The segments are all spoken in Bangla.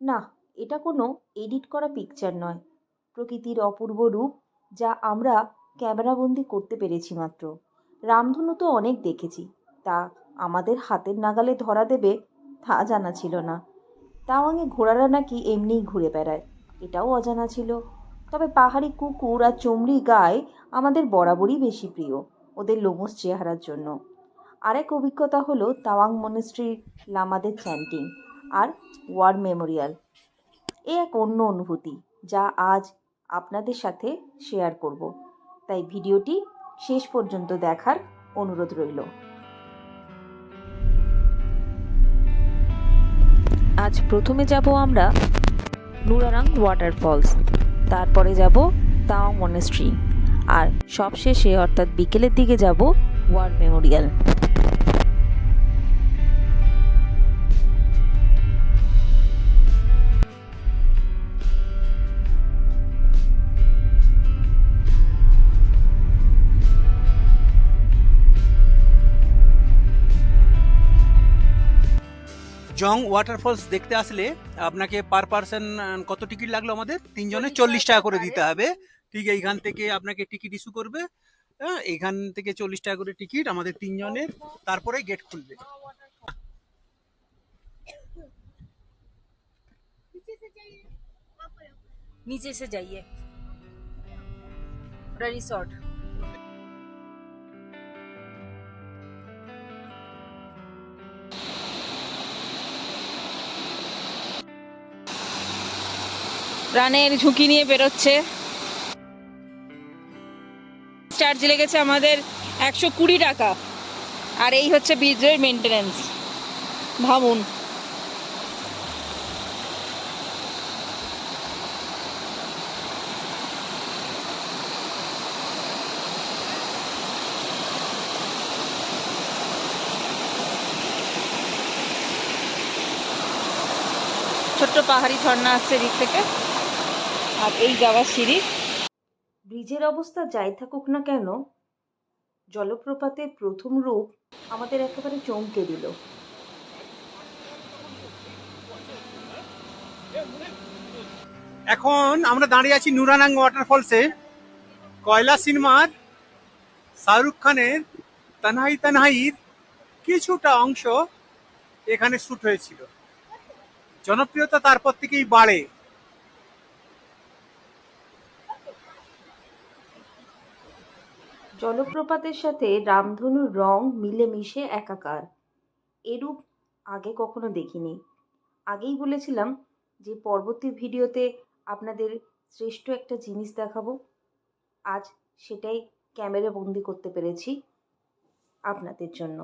না, এটা কোনো এডিট করা পিকচার নয়। প্রকৃতির অপূর্ব রূপ যা আমরা ক্যামেরাবন্দি করতে পেরেছি মাত্র। রামধনু তো অনেক দেখেছি। তা আমাদের হাতের নাগালে ধরা দেবে তা জানা ছিল না। তাওয়াংয়ে ঘোড়ারা নাকি এমনিই ঘুরে বেড়ায়, এটাও অজানা ছিল। তবে পাহাড়ি কুকুর আর চমড়ি গায়ে আমাদের বরাবরই বেশি প্রিয়, ওদের লোমস চেহারার জন্য। আরেক অভিজ্ঞতা হলো তাওয়াং মনেস্ট্রির লামাদের চ্যান্টিং আর ওয়ার মেমোরিয়াল এ এক অন্য অনুভূতি যা আজ আপনাদের সাথে শেয়ার করব। তাই ভিডিওটি শেষ পর্যন্ত দেখার অনুরোধ রইল। আজ প্রথমে যাব আমরা নুরারাং ওয়াটারফলস তারপরে যাব তাও মনেস্ট্রি আর সবশেষে অর্থাৎ বিকেলের দিকে যাব ওয়ার মেমোরিয়াল জং ওয়াটারফলস দেখতে আসলে আপনাকে পার পার্সন কত টিকিট লাগলো আমাদের তিনজনে চল্লিশ টাকা করে দিতে হবে ঠিক এইখান থেকে আপনাকে টিকিট ইস্যু করবে হ্যাঁ এইখান থেকে চল্লিশ টাকা করে টিকিট আমাদের তিনজনের তারপরে গেট খুলবে नीचे से जाइए रिसोर्ट প্রাণের ঝুঁকি নিয়ে বেরোচ্ছে। চার্জ লেগেছে আমাদের একশো কুড়ি টাকা। আর এই হচ্ছে ব্রিজের মেনটেনেন্স ভাবুন। ছোট্ট পাহাড়ি ঝর্ণা আসছে দিক থেকে। আর এই যাওয়ার সিঁড়ি। ব্রিজের অবস্থা যাই থাকুক না কেন জলপ্রপাতের প্রথম রূপ আমাদের একেবারে চমকে দিল। এখন আমরা দাঁড়িয়ে আছি নুরানাং ওয়াটারফলসে। কয়লা সিনেমার শাহরুখ খানের তানহাই তানহাইর কিছুটা অংশ এখানে শ্যুট হয়েছিল। জনপ্রিয়তা তারপর থেকেই বাড়ে। জলপ্রপাতের সাথে রামধনুর রং মিলেমিশে একাকার। এরূপ আগে কখনো দেখিনি। আগেই বলেছিলাম যে পরবর্তী ভিডিওতে আপনাদের শ্রেষ্ঠ একটা জিনিস দেখাবো। আজ সেটাই ক্যামেরা বন্দি করতে পেরেছি আপনাদের জন্য।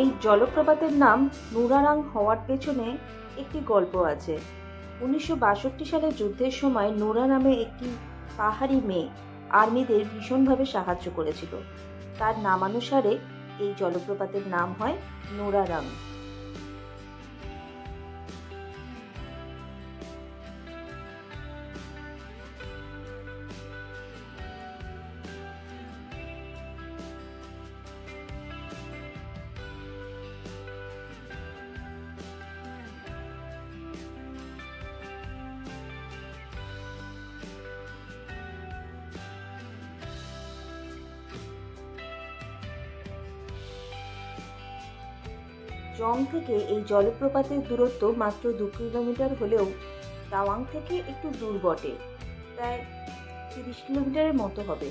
এই জলপ্রপাতের নাম নুরারাং হওয়ার পেছনে একটি গল্প আছে। উনিশশো সালে যুদ্ধের সময় নুরা নামে একটি পাহাড়ি মেয়ে আর্মিদের ভীষণভাবে সাহায্য করেছিল। তার নামানুসারে এই জলপ্রপাতের নাম হয় নুরারাং। জং থেকে এই জলপ্রপাতের দূরত্ব মাত্র দু কিলোমিটার হলেও তাওয়াং থেকে একটু দূর বটে, প্রায় তিরিশ কিলোমিটারের মতো হবে।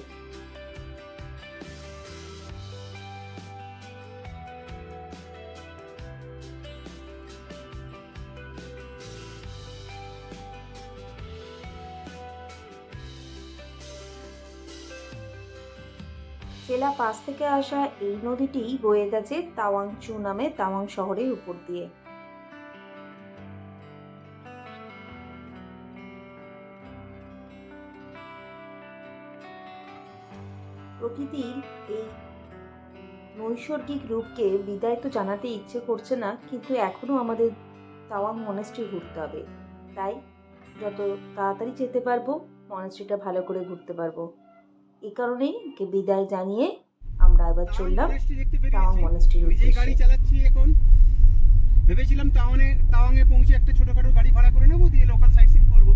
পাস থেকে আসা এই নদীটি বয়ে গেছে তাওয়াং চু নামে তাওয়াং শহরের উপর দিয়ে। প্রকৃতির এই নৈসর্গিক রূপকে বিদায় তো জানাতে ইচ্ছে করছে না, কিন্তু এখনও আমাদের তাওয়াং মনেস্ট্রি ঘুরতে হবে। তাই যত তাড়াতাড়ি যেতে পারব মনেস্ট্রিটা ভালো করে ঘুরতে পারব। এ কারণেই বিদায় জানিয়ে আমরা এবার চললাম। বেরিয়েছি মনেস্ট্রির নিজেই গাড়ি চালাচ্ছি এখন ভেবেছিলাম তাওয়ানে তাওয়াংয়ে পৌঁছে একটা ছোটখাটো গাড়ি ভাড়া করে নেব দিয়ে লোকাল সাইট সিন করব।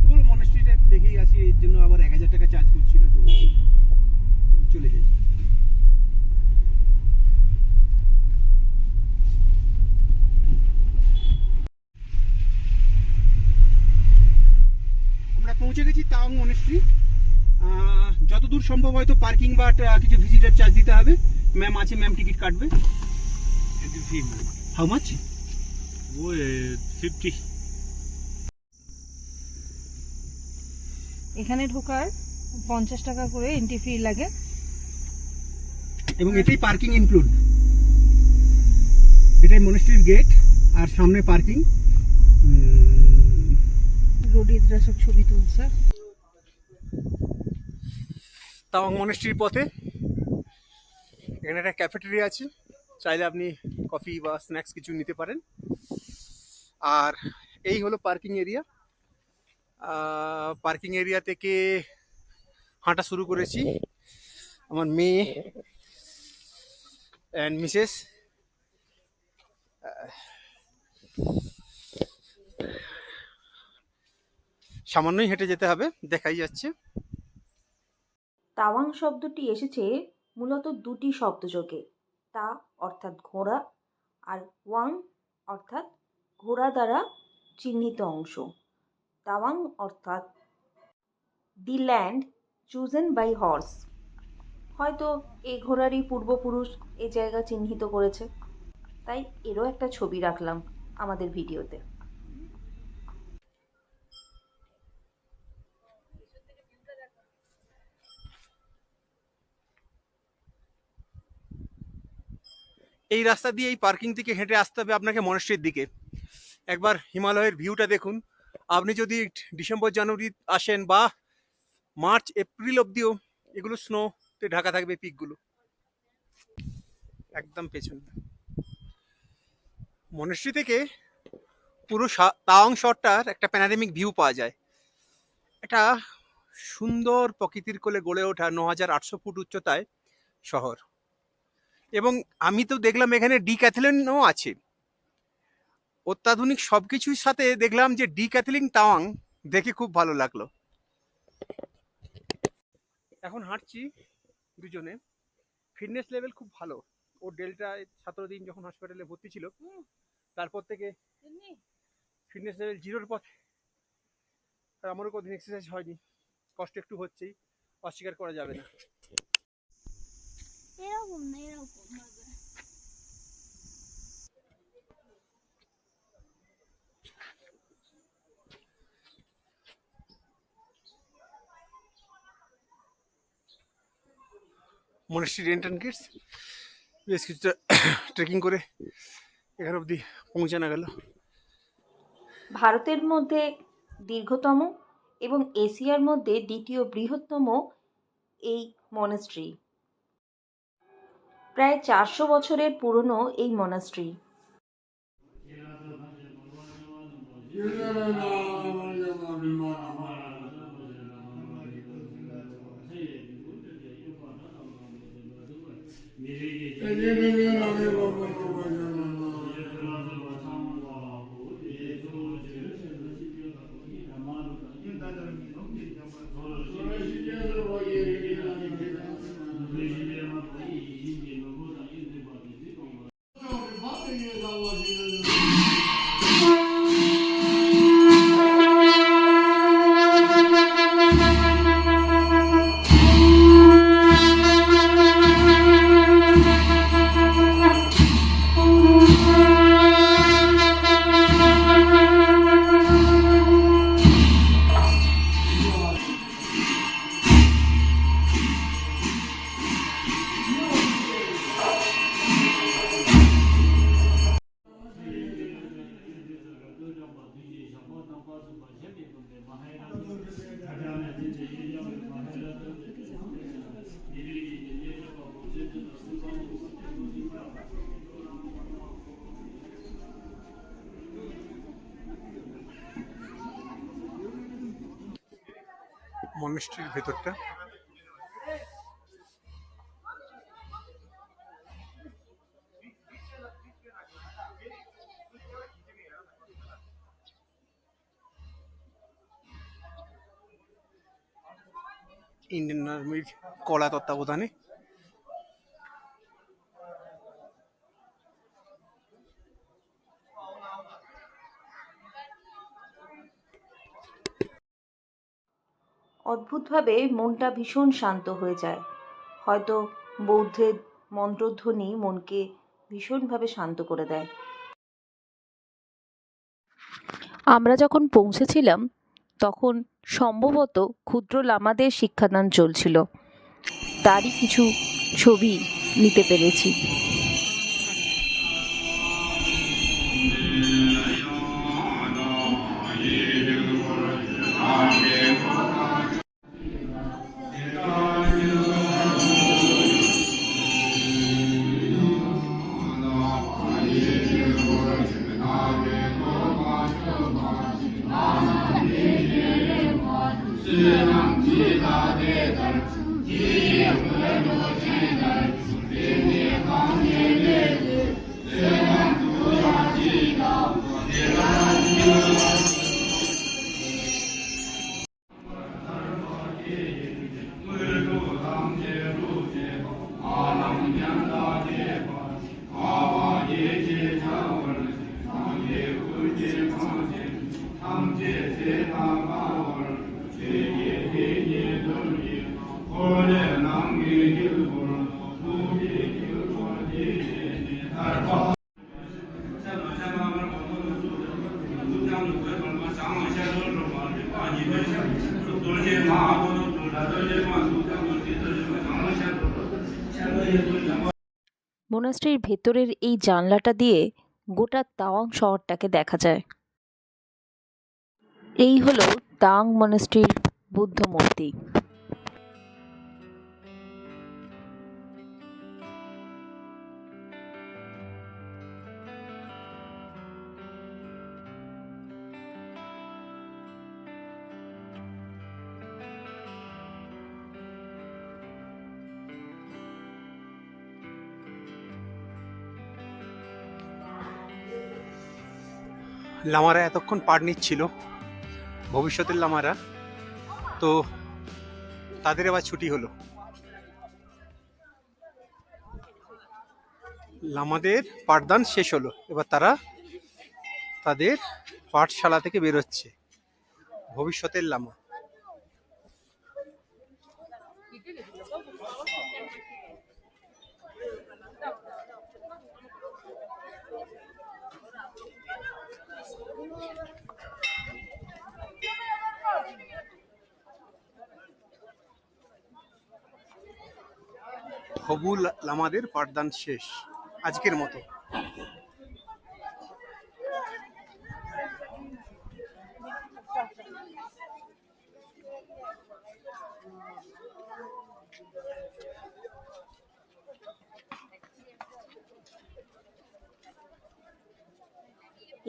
তো বলো মনেস্ট্রিটা দেখেই আসি এর জন্য আবার এক হাজার টাকা চার্জ করছিল তো। চলে যাই। আমরা পৌঁছে গেছি তাওয়াং মনেস্ট্রি যতদূর সম্ভব হয়তো পার্কিং বা কিছু ভিজিটার চার্জ দিতে হবে। ম্যাম আছে ম্যাম টিকিট কাটবে। হাউ মাচ ফিফটি এখানে ঢোকার পঞ্চাশ টাকা করে এন্ট্রি ফি লাগে। এবং এটাই পার্কিং ইনক্লুড এটাই মনিস্ট্রির গেট আর সামনে পার্কিং রোডিজরা সব ছবি তুলছে। তাওয়াং মনেস্ট্রির পথে। এখানে একটা ক্যাফেটেরিয়া আছে। চাইলে আপনি কফি বা স্ন্যাক্স কিছু নিতে পারেন। আর এই হলো পার্কিং এরিয়া পার্কিং এরিয়া থেকে হাঁটা শুরু করেছি। আমার মেয়ে অ্যান্ড মিসেস সামান্যই হেঁটে যেতে হবে, দেখাই যাচ্ছে। তাওয়াং শব্দটি এসেছে মূলত দুটি শব্দ শব্দযোগে তা অর্থাৎ ঘোড়া আর ওয়াং অর্থাৎ ঘোড়া দ্বারা চিহ্নিত অংশ। তাওয়াং অর্থাৎ the land chosen by horse. হয়তো এই ঘোড়ারই পূর্বপুরুষ এই জায়গা চিহ্নিত করেছে। তাই এরও একটা ছবি রাখলাম আমাদের ভিডিওতে। এই রাস্তা দিয়ে এই পার্কিং থেকে হেঁটে আসতে হবে আপনাকে মনেস্ট্রির দিকে। একবার হিমালয়ের ভিউটা দেখুন। আপনি যদি ডিসেম্বর, জানুয়ারি আসেন বা মার্চ, এপ্রিল অবধিও এগুলো স্নোতে ঢাকা থাকবে পিকগুলো একদম পেছনে। মনেস্ট্রি থেকে পুরো তাওয়াং শহরটার একটা প্যানারেমিক ভিউ পাওয়া যায়। এটা সুন্দর প্রকৃতির কোলে গড়ে ওঠা ন হাজার আটশো ফুট উচ্চতায় শহর। এবং আমি তো দেখলাম এখানে ডি ক্যাথলিনও আছে। অত্যাধুনিক সবকিছুর সাথে দেখলাম যে ডি ক্যাথলিন তাওয়াং দেখে খুব ভালো লাগল। এখন হাঁটছি দুজনে। ফিটনেস লেভেল খুব ভালো। ও ডেল্টায় সতেরো দিন যখন হসপিটালে ভর্তি ছিল তারপর থেকে ফিটনেস লেভেল জিরোর পথে। আর আমারও কদিন এক্সারসাইজ হয়নি। কষ্ট একটু হচ্ছেই অস্বীকার করা যাবে না। এরকম না এরকম মনেস্ট্রি রেন্ট অ্যান্ড কিটস বেশ কিছুটা ট্রেকিং করে এখানে অবধি পৌঁছানো গেল। ভারতের মধ্যে দীর্ঘতম এবং এশিয়ার মধ্যে দ্বিতীয় বৃহত্তম এই মনাস্ট্রি প্রায় চারশো বছরের পুরনো এই মনাস্ট্রি মনস্ট্রির ভেতরটা? ইন্ডিয়ান আর্মির কলা তত্ত্বাবধানে অদ্ভুতভাবে মনটা ভীষণ শান্ত হয়ে যায়। হয়তো বৌদ্ধের মন্ত্রধ্বনি মনকে ভীষণভাবে শান্ত করে দেয়। আমরা যখন পৌঁছেছিলাম, তখন সম্ভবত ক্ষুদ্র লামাদের শিক্ষাদান চলছিল। তারই কিছু ছবি নিতে পেরেছি। মোনাস্ট্রির ভেতরের এই জানলাটা দিয়ে গোটা তাওয়াং শহরটাকে দেখা যায়। এই হলো তাওয়াং মনাস্ট্রির বুদ্ধ মূর্তি। লামারা এতক্ষণ পার নিচ্ছিল, ভবিষ্যতের লামারা। তো তাদের আবার ছুটি হলো। লামাদের পাঠদান শেষ হলো। এবার তারা তাদের পাঠশালা থেকে বেরোচ্ছে, ভবিষ্যতের লামা। হবু লামাদের পাঠদান শেষ। আজকের মতো।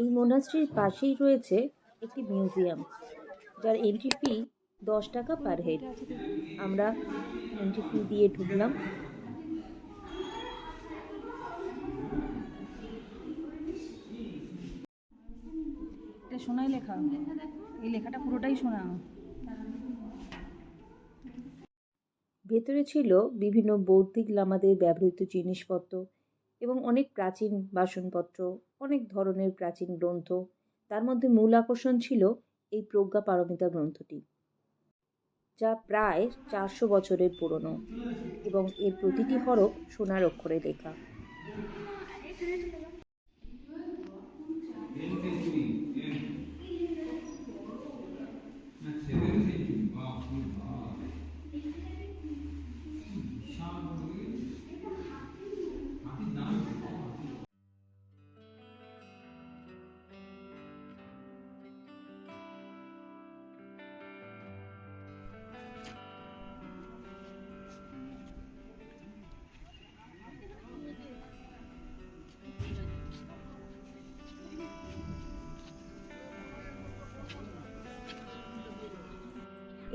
এই মোনাস্ট্রির পাশেই রয়েছে একটি মিউজিয়াম যার এন্ট্রি ফি দশ টাকা পার হেড আমরা এন্ট্রি ফি দিয়ে ঢুকলাম। সোনাই লেখা। এই লেখাটা পুরোটাই শোনা ভেতরে ছিল বিভিন্ন বৌদ্ধিক লামাদের ব্যবহৃত জিনিসপত্র এবং অনেক প্রাচীন বাসনপত্র, অনেক ধরনের প্রাচীন গ্রন্থ। তার মধ্যে মূল আকর্ষণ ছিল এই প্রজ্ঞা পারমিতা গ্রন্থটি, যা প্রায় চারশো বছরের পুরনো এবং এর প্রতিটি হরফ সোনার অক্ষরে লেখা।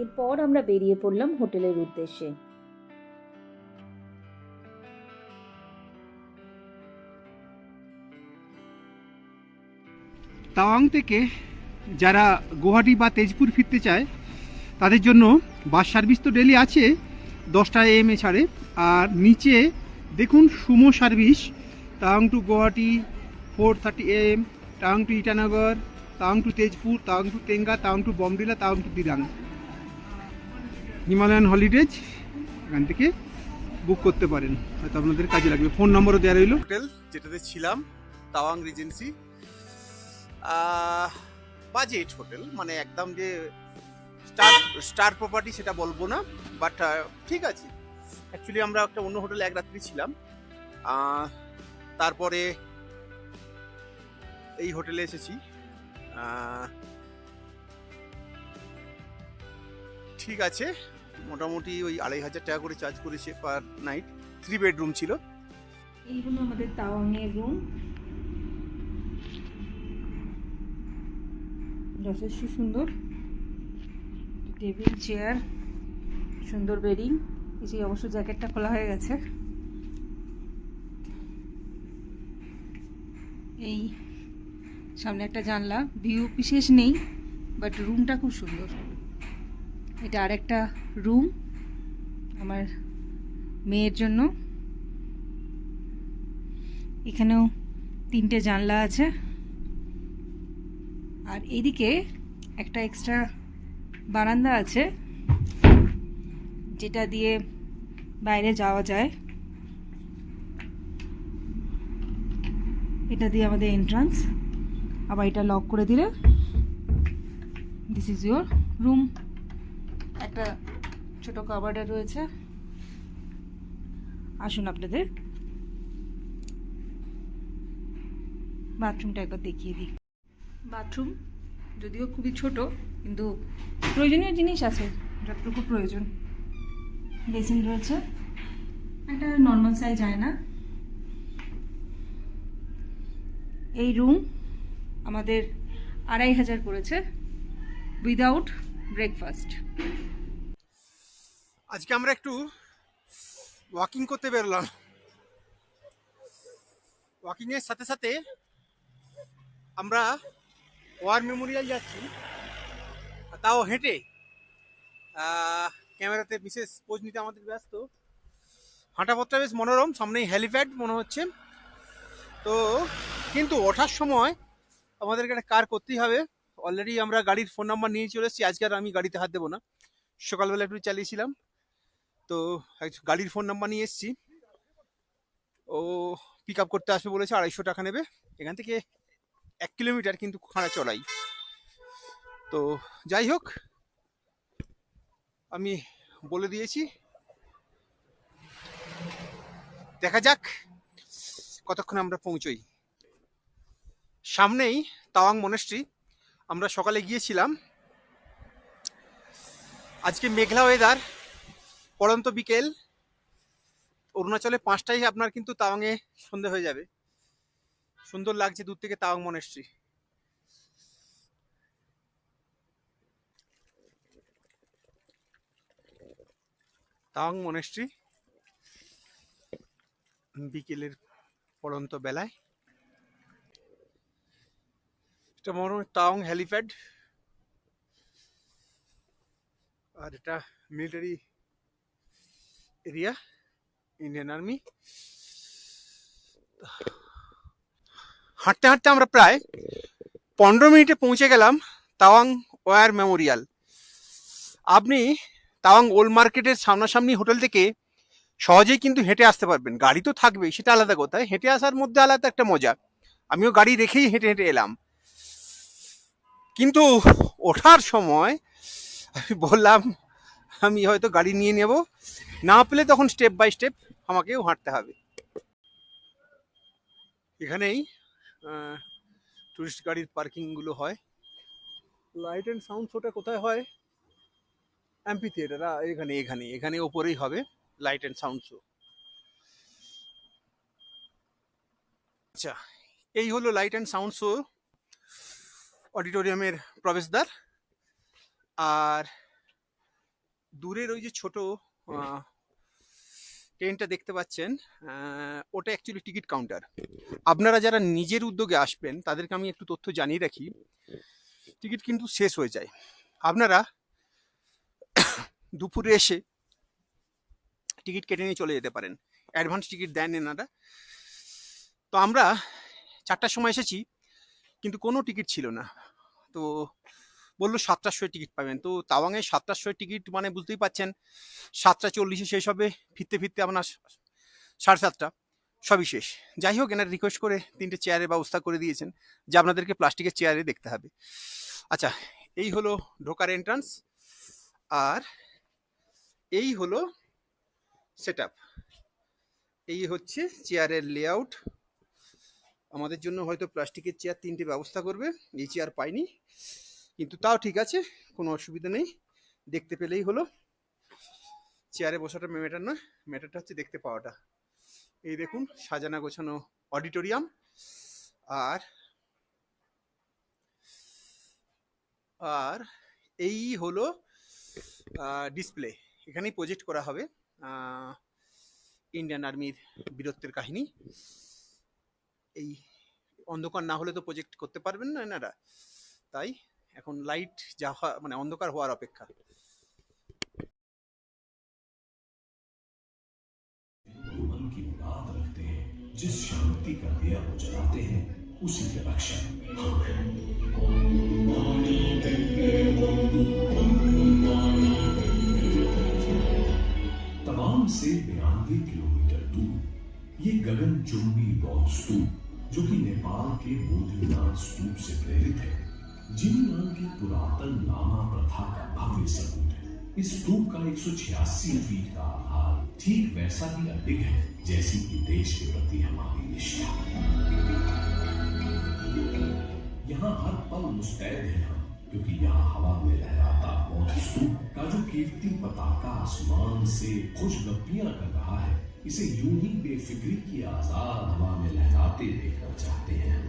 এরপর আমরা বেরিয়ে পড়লাম হোটেলের উদ্দেশ্যে। তাওয়াং থেকে যারা গুয়াহাটি বা তেজপুর ফিরতে চায়, তাদের জন্য বাস সার্ভিস তো ডেলি আছে, দশটা এম এ ছাড়ে। আর নিচে দেখুন Sumo service, Tawang to Guwahati, four thirty M Tawang to Itanagar, Tawang to Tezpur, Tawang to Tenga, Tawang to Bomdila Tawang to Dirang. Himalayan holidays, এখান থেকে বুক করতে পারেন। হয়তো আপনাদের কাজে লাগবে। ফোন নম্বরও দেওয়া রইল। হোটেল যেটাতে ছিলাম, তাওয়াং রিজেন্সি। বাজেট হোটেল মানে একদম যে স্টার স্টার প্রপার্টি সেটা বলব না বাট ঠিক আছে। অ্যাকচুয়ালি আমরা একটা অন্য হোটেলে এক রাত্রি ছিলাম। তারপরে এই হোটেলে এসেছি। ঠিক আছে। মোটামুটি ওই আড়াই হাজার টাকা করে চার্জ করেছে পার নাইট থ্রি বেডরুম ছিল। এই হলো আমাদের তাওয়াংয়ের রুম যথেষ্ট সুন্দর। টেবিল চেয়ার সুন্দর বেডিং এই যে অবশ্য জ্যাকেটটা খোলা হয়ে গেছে। এই সামনে একটা জানলা। ভিউ বিশেষ নেই বাট রুমটা খুব সুন্দর। এটা আরেকটা রুম আমার মেয়ের জন্য। এখানেও তিনটে জানলা আছে। আর এদিকে একটা এক্সট্রা বারান্দা আছে, যেটা দিয়ে বাইরে যাওয়া যায়। এটা দিয়ে আমাদের এন্ট্রান্স আবার এটা লক করে দিলে। দিস ইজ ইউর রুম একটা ছোট কাবার্ডার রয়েছে। আসুন আপনাদের। বাথরুমটা একবার দেখিয়ে দিই। বাথরুম যদিও খুবই ছোট কিন্তু প্রয়োজনীয় জিনিস আছে যতটুকু প্রয়োজন। বেসিন রয়েছে। একটা নর্মাল সাইজ যায় না এই রুম আমাদের আড়াই হাজার পড়েছে উইদাউট ব্রেকফাস্ট আজকে আমরা একটু ওয়াকিং করতে বেরোলাম। ওয়াকিং এর সাথে সাথে আমরা ওয়ার মেমোরিয়াল যাচ্ছি। তাও হেঁটে। ক্যামেরাতে বিশেষ পোজ নিতে আমাদের ব্যস্ত। হাঁটাপথটা বেশ মনোরম, সামনেই হেলিপ্যাড মনে হচ্ছে। তো কিন্তু ওঠার সময় আমাদেরকে একটা কার করতেই হবে। অলরেডি আমরা গাড়ির ফোন নাম্বার নিয়ে চলে এসেছি। আজকে আর আমি গাড়িতে হাত দেবো না। সকালবেলা একটু চালিয়েছিলাম। তো গাড়ির ফোন নাম্বার নিয়ে এসেছি। ও পিক আপ করতে আসবে বলেছে, আড়াইশো টাকা নেবে। এখান থেকে এক কিলোমিটার কিন্তু খাড়া চড়াই। তো যাই হোক, আমি বলে দিয়েছি। দেখা যাক কতক্ষণ আমরা পৌঁছই। সামনেই তাওয়াং মনেস্ট্রি আমরা সকালে গিয়েছিলাম। আজকে মেঘলা ওয়েদার পড়ন্ত বিকেল। অরুণাচলে পাঁচটাই আপনার কিন্তু তাওয়াংয়ে সন্ধে হয়ে যাবে। সুন্দর লাগছে দূর থেকে তাওয়াং মনেস্ট্রি তাওয়াং মনেস্ট্রি বিকেলের পড়ন্ত বেলায়। এটা মনে তাওয়াং হেলিপ্যাড আর এটা মিলিটারি এরিয়া ইন্ডিয়ান আর্মি হাঁটতে হাঁটতে আমরা প্রায় পনেরো মিনিটে পৌঁছে গেলাম তাওয়াং ওয়ার মেমোরিয়াল। আপনি তাওয়াং ওল্ড মার্কেটের সামনাসামনি হোটেল থেকে সহজেই কিন্তু হেঁটে আসতে পারবেন। গাড়ি তো থাকবেই, সেটা আলাদা কথা। হেঁটে আসার মধ্যে আলাদা একটা মজা। আমিও গাড়ি রেখেই হেঁটে হেঁটে এলাম। কিন্তু ওঠার সময় আমি বললাম আমি হয়তো গাড়ি নিয়ে নেব। না পেলে তখন স্টেপ বাই স্টেপ আমাকেও হাঁটতে হবে। এখানেই টুরিস্ট গাড়ির পার্কিংগুলো হয়। লাইট অ্যান্ড সাউন্ড শোটা কোথায় হয়? অ্যাম্পি থিয়েটার এখানে এখানে এখানে ওপরেই হবে লাইট অ্যান্ড সাউন্ড শো আচ্ছা এই হলো লাইট অ্যান্ড সাউন্ড শো অডিটোরিয়ামের প্রবেশদ্বার। আর দূরের ওই যে ছোট ট্রেনটা দেখতে পাচ্ছেন ওটা অ্যাকচুয়ালি টিকিট কাউন্টার আপনারা যারা নিজের উদ্যোগে আসবেন তাদেরকে আমি একটু তথ্য জানিয়ে রাখি। টিকিট কিন্তু শেষ হয়ে যায়। আপনারা দুপুরে এসে টিকিট কেটে নিয়ে চলে যেতে পারেন। অ্যাডভান্স টিকিট দেন এনারা। তো আমরা চারটার সময় এসেছি কিন্তু কোনো টিকিট ছিল না। তো বলল সাতটার টিকিট পাবেন। তো তাওয়াংয়ে সাতটার টিকিট মানে বুঝতেই পাচ্ছেন সাতটা চল্লিশে শেষ হবে, ফিরতে ফিরতে আপনার সাড়ে সাতটা, সবই শেষ। যাই হোক, এনার রিকোয়েস্ট করে তিনটে চেয়ারের ব্যবস্থা করে দিয়েছেন, যে আপনাদেরকে প্লাস্টিকের চেয়ারে দেখতে হবে। আচ্ছা এই হলো ঢোকার এন্ট্রান্স আর এই হলো সেট এই হচ্ছে চেয়ারের লেআউট আমাদের জন্য হয়তো প্লাস্টিকের চেয়ার তিনটে ব্যবস্থা করবে, এই চেয়ার পাইনি। কিন্তু তাও ঠিক আছে, কোনো অসুবিধা নেই। দেখতে পেলেই হলো। চেয়ারে বসাটা ম্যাটার নয় ম্যাটারটা হচ্ছে দেখতে পাওয়াটা। এই দেখুন, সাজানা গোছানো অডিটোরিয়াম আর আর এই হলো ডিসপ্লে এখানেই প্রজেক্ট করা হবে ইন্ডিয়ান আর্মির বীরত্বের কাহিনী। এই অন্ধকার না হলে তো প্রজেক্ট করতে পারবেন না এনারা। তাই এখন লাইট যা হওয়া- মানে অন্ধকার হওয়ার অপেক্ষা मन की बात रखते हैं जिस शांति का दिया वो जलाते हैं उसी के रक्षक हम हैं तमाम से बयानवे किलोमीटर दूर ये गगन चुंबी बौद्ध स्तूप जो कि नेपाल के बोधिनाथ स्तूप से प्रेरित है जिन नाम की पुरातन लामा प्रथा का भव्य सबूत है। इस स्तूप का एक सौ छियासी फीट का आधार ठीक वैसा ही अडिग है, जैसी कि देश के प्रति हमारी निष्ठा। यहाँ हर पल मुस्तैद है हम, क्योंकि यहाँ हवा में लहराता बौद्ध स्तूप का जो कीर्ति पताका आसमान से खुश गप्पियाँ कर रहा है, इसे यूँ ही बेफिक्री की आज़ाद हवा में लहराते देखना चाहते हैं।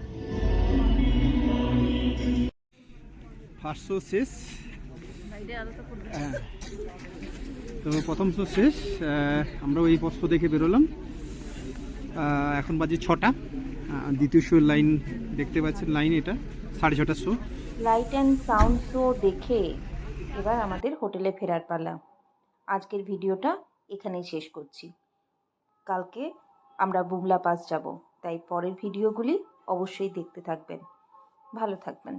ফার্স্ট শেষ হ্যাঁ। তো প্রথম শো শেষ আমরা ওই শো দেখে বেরোলাম। এখন বাজে ছটা। দ্বিতীয় শো লাইন দেখতে পাচ্ছেন লাইন এটা সাড়ে ছটার show. Light and sound show দেখে এবার আমাদের হোটেলে ফেরার পালা। আজকের ভিডিওটা এখানেই শেষ করছি। কালকে আমরা বুমলা পাস যাব তাই পরের ভিডিওগুলি অবশ্যই দেখতে থাকবেন। ভালো থাকবেন।